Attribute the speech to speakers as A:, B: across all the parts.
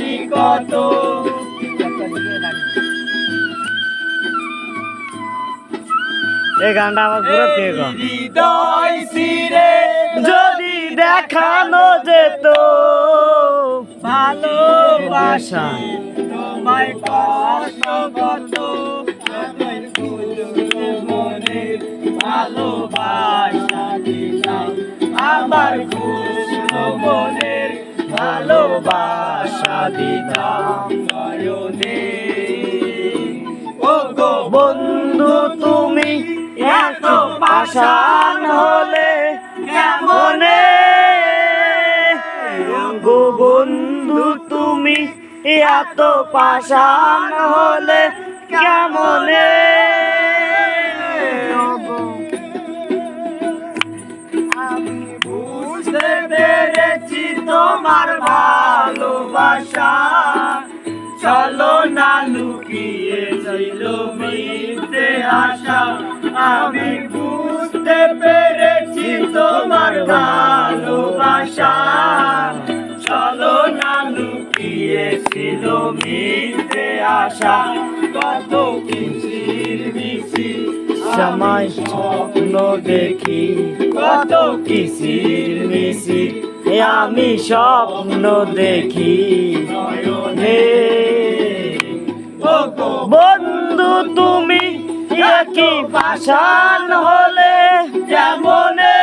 A: ভালোবাসি কত?
B: এই গানটা আমার পুরো প্রিয় গান।
A: হৃদয় সিরে
B: যদি দেখানো যেত
A: ভালোবাসা তোমায় কষ্ট কত ভালোবাসা দিলাম আমার খুশল মনের ভালোবাসা
B: বন্ধু, তুমি এত পাষাণ হলে কেমনে? গো বন্ধু, তুমি এত পাষাণ হলে কেমনে?
A: বুঝতে পেরেছি তোমার ভালোবাসা। চলো না লুকিয়ে ছিল মিথ্যে আশা। আমি বুঝতে পেরেছি তোমার ভালোবাসা। চলো না লুকিয়ে ছিল মিথ্যে আশা। কত কিচির মিছিল
B: সময় স্বপ্ন দেখি।
A: কত
B: কিসির মিসির আমি স্বপ্ন দেখি। হে। বন্ধু, তুমি একই পাষাণ হলে
A: কেমনে?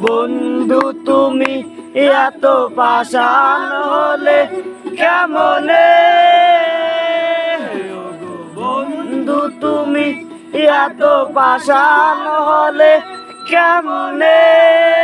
B: বন্ধু, তুমি এত পাষাণ হলে কেমনে? বন্ধু, তুমি এত পাষাণ হলে কেমনে?